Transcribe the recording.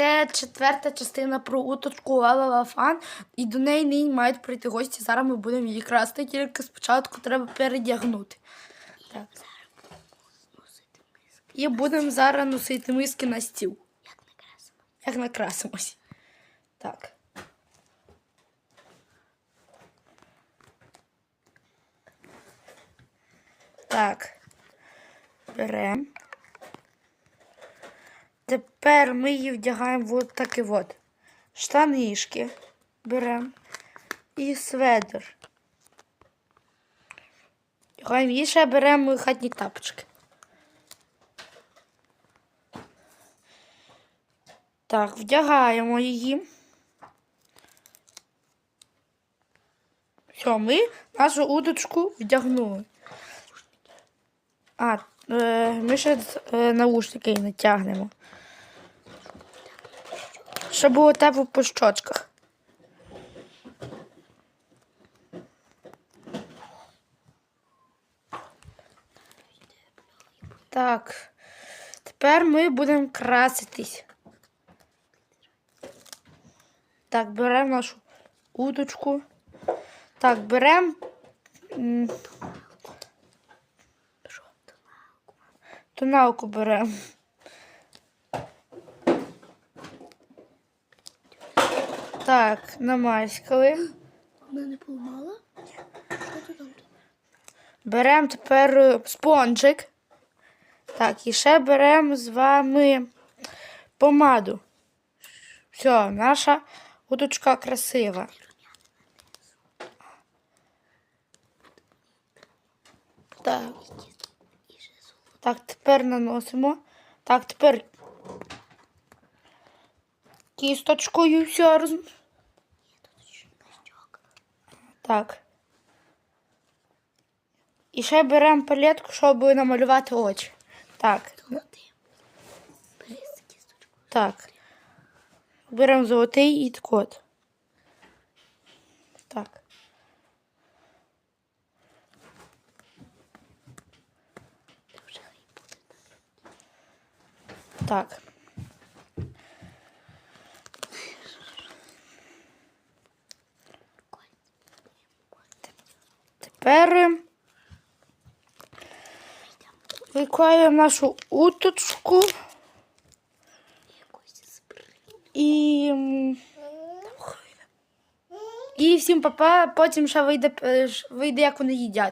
ще четверта частина про уточку Лалалафан, і до неї нині мають прийти гості. Зараз ми будемо її красти, тільки спочатку треба передягнути. Так. І будемо зараз носити миски на стіл. Як накрасимось. Так. Так. Беремо. Тепер ми її вдягаємо от такі от. Штанишки беремо і сведер. Вдягаємо і ще беремо хатні тапочки. Так, вдягаємо її. Все, ми нашу удочку вдягнули. А, е, ми ще е, наушники натягнемо. Щоб було тепло по щочках. Так. Тепер ми будемо краситись. Так, беремо нашу удочку. Так, беремо. Тоналку беремо. Так, намаскали. Вона не поламала? Беремо тепер е, спонжик. Так, і ще беремо з вами помаду. Все, наша удочка красива. Так. Так, тепер наносимо. Так, тепер кісточкою все роз... Так. І ще беремо палетку, щоб намалювати очі. Так. Так. Беремо золотий і код. Так. Так. Тепер е, нашу уточку і. І всім папа, потім ще вийде, е, вийде, як вони їдять.